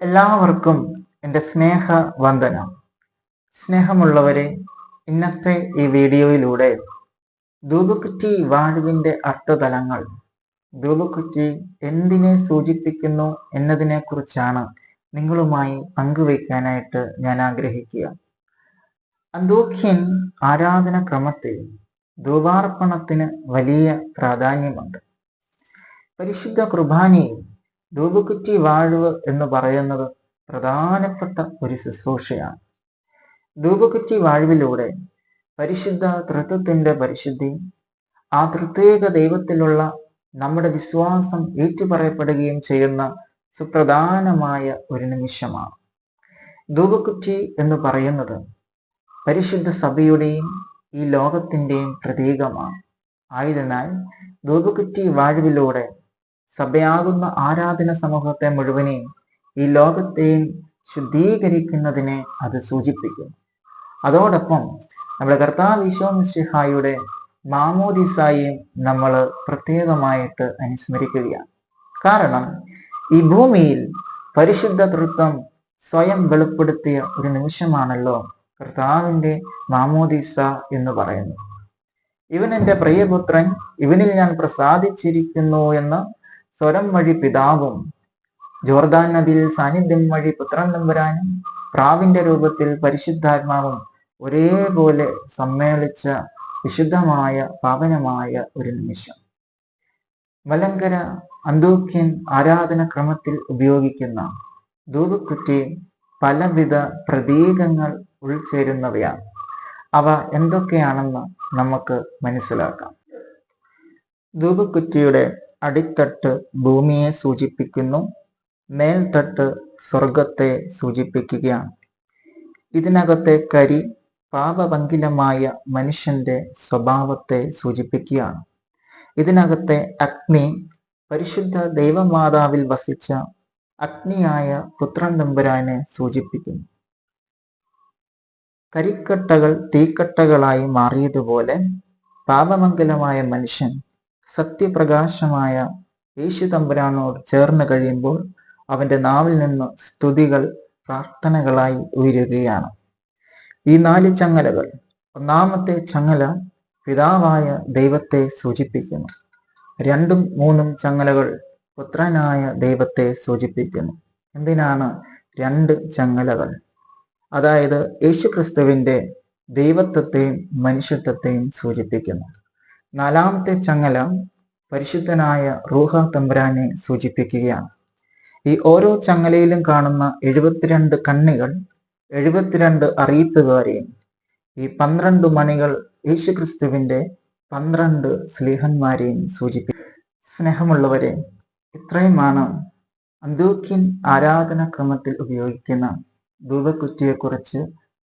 എല്ലാവർക്കും എന്റെ സ്നേഹ വന്ദന സ്നേഹമുള്ളവരെ ഇന്നത്തെ ഈ വീഡിയോയിലൂടെ ധൂപക്കുറ്റി വാഴുവിന്റെ അർത്ഥതലങ്ങൾ ധൂപക്കുറ്റി എന്തിനെ സൂചിപ്പിക്കുന്നു എന്നതിനെക്കുറിച്ചാണ് നിങ്ങളുമായി പങ്കുവയ്ക്കാനായിട്ട് ഞാൻ ആഗ്രഹിക്കുക. അന്തോഖ്യൻ ആരാധന ക്രമത്തിൽ ധൂപാർപ്പണത്തിന് വലിയ പ്രാധാന്യമുണ്ട്. പരിശുദ്ധ കുർബാനയിൽ ധൂപക്കുറ്റി വാഴവ് എന്ന് പറയുന്നത് പ്രധാനപ്പെട്ട ഒരു ശുശ്രൂഷയാണ്. ധൂപക്കുറ്റി വാഴവിലൂടെ പരിശുദ്ധ തൃത്വത്തിന്റെ പരിശുദ്ധി ആ പ്രത്യേക ദൈവത്തിലുള്ള നമ്മുടെ വിശ്വാസം ഏറ്റുപറയപ്പെടുകയും ചെയ്യുന്ന സുപ്രധാനമായ ഒരു നിമിഷമാണ്. ധൂപക്കുറ്റി എന്ന് പറയുന്നത് പരിശുദ്ധ സഭയുടെയും ഈ ലോകത്തിന്റെയും പ്രതീകമാണ്. ആയതിനാൽ ധൂപക്കുറ്റി വാഴുവിലൂടെ സഭയാകുന്ന ആരാധന സമൂഹത്തെ മുഴുവനെയും ഈ ലോകത്തെയും ശുദ്ധീകരിക്കുന്നതിനെ അത് സൂചിപ്പിക്കും അതോടൊപ്പം നമ്മുടെ കർത്താവ് ഈശോ ഈശോമിഷിഹായുടെ മാമോദിസായും നമ്മൾ പ്രത്യേകമായിട്ട് അനുസ്മരിക്കുകയാണ്. കാരണം ഈ ഭൂമിയിൽ പരിശുദ്ധ തൃത്വം സ്വയം വെളിപ്പെടുത്തിയ ഒരു നിമിഷമാണല്ലോ കർത്താവിന്റെ മാമോദിസ എന്ന് പറയുന്നു ഇവൻ എന്റെ പ്രിയപുത്രൻ ഇവനിൽ ഞാൻ പ്രസാദിച്ചിരിക്കുന്നു എന്ന് സ്വരം വഴി പിതാവും. ജോർദാൻ നദിയിൽ സാന്നിധ്യം വഴി പുത്രൻ നമ്പുരാനും പ്രാവിന്റെ രൂപത്തിൽ പരിശുദ്ധാത്മാവും ഒരേപോലെ സമ്മേളിച്ച വിശുദ്ധമായ പാവനമായ ഒരു നിമിഷം. മലങ്കര അന്തോക്യൻ ആരാധന ക്രമത്തിൽ ഉപയോഗിക്കുന്ന ധൂപക്കുറ്റി പലവിധ പ്രതീകങ്ങൾ ഉൾച്ചേരുന്നവയാണ്. അവ എന്തൊക്കെയാണെന്ന് നമുക്ക് മനസ്സിലാക്കാം. ധൂപക്കുറ്റിയുടെ അടിത്തട്ട് ഭൂമിയെ സൂചിപ്പിക്കുന്നു മേൽത്തട്ട് സ്വർഗത്തെ സൂചിപ്പിക്കുകയാണ്. ഇതിനകത്തെ കരി പാപഭങ്കിലമായ മനുഷ്യന്റെ സ്വഭാവത്തെ സൂചിപ്പിക്കുകയാണ്. ഇതിനകത്തെ അഗ്നി പരിശുദ്ധ ദൈവമാതാവിൽ വസിച്ച അഗ്നിയായ പുത്രൻ നമ്പുരാനെ സൂചിപ്പിക്കുന്നു. കരിക്കട്ടകൾ തീക്കട്ടകളായി മാറിയതുപോലെ പാപമംഗലമായ മനുഷ്യൻ സത്യപ്രകാശമായ യേശു തമ്പുരാനോട് ചേർന്ന് കഴിയുമ്പോൾ അവന്റെ നാവിൽ നിന്ന് സ്തുതികൾ പ്രാർത്ഥനകളായി ഉയരുകയാണ്. ഈ നാല് ചങ്ങലകൾ ഒന്നാമത്തെ ചങ്ങല പിതാവായ ദൈവത്തെ സൂചിപ്പിക്കുന്നു. രണ്ടും മൂന്നും ചങ്ങലകൾ പുത്രനായ ദൈവത്തെ സൂചിപ്പിക്കുന്നു. എന്തിനാണ് രണ്ട് ചങ്ങലകൾ? അതായത് യേശുക്രിസ്തുവിന്റെ ദൈവത്വത്തെയും മനുഷ്യത്വത്തെയും സൂചിപ്പിക്കുന്നു. നാലാമത്തെ ചങ്ങല പരിശുദ്ധനായ റൂഹ തമ്പുരാനെ സൂചിപ്പിക്കുകയാണ്. ഈ ഓരോ ചങ്ങലയിലും കാണുന്ന എഴുപത്തിരണ്ട് കണ്ണികൾ എഴുപത്തിരണ്ട് അറിയിപ്പുകാരെയും ഈ പന്ത്രണ്ട് മണികൾ യേശുക്രിസ്തുവിന്റെ പന്ത്രണ്ട് സ്ലീഹന്മാരെയും സൂചിപ്പിക്കും. സ്നേഹമുള്ളവരെ ഇത്രയുമാണ് അന്തോക്യൻ ആരാധന ക്രമത്തിൽ ഉപയോഗിക്കുന്ന ധൂപക്കുറ്റിയെക്കുറിച്ച്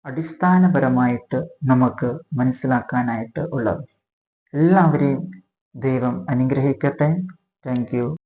അടിസ്ഥാനപരമായിട്ട് നമുക്ക് മനസ്സിലാക്കാനായിട്ട് ഉള്ളത്. എല്ലാവരെയും ദൈവം അനുഗ്രഹിക്കട്ടെ. താങ്ക്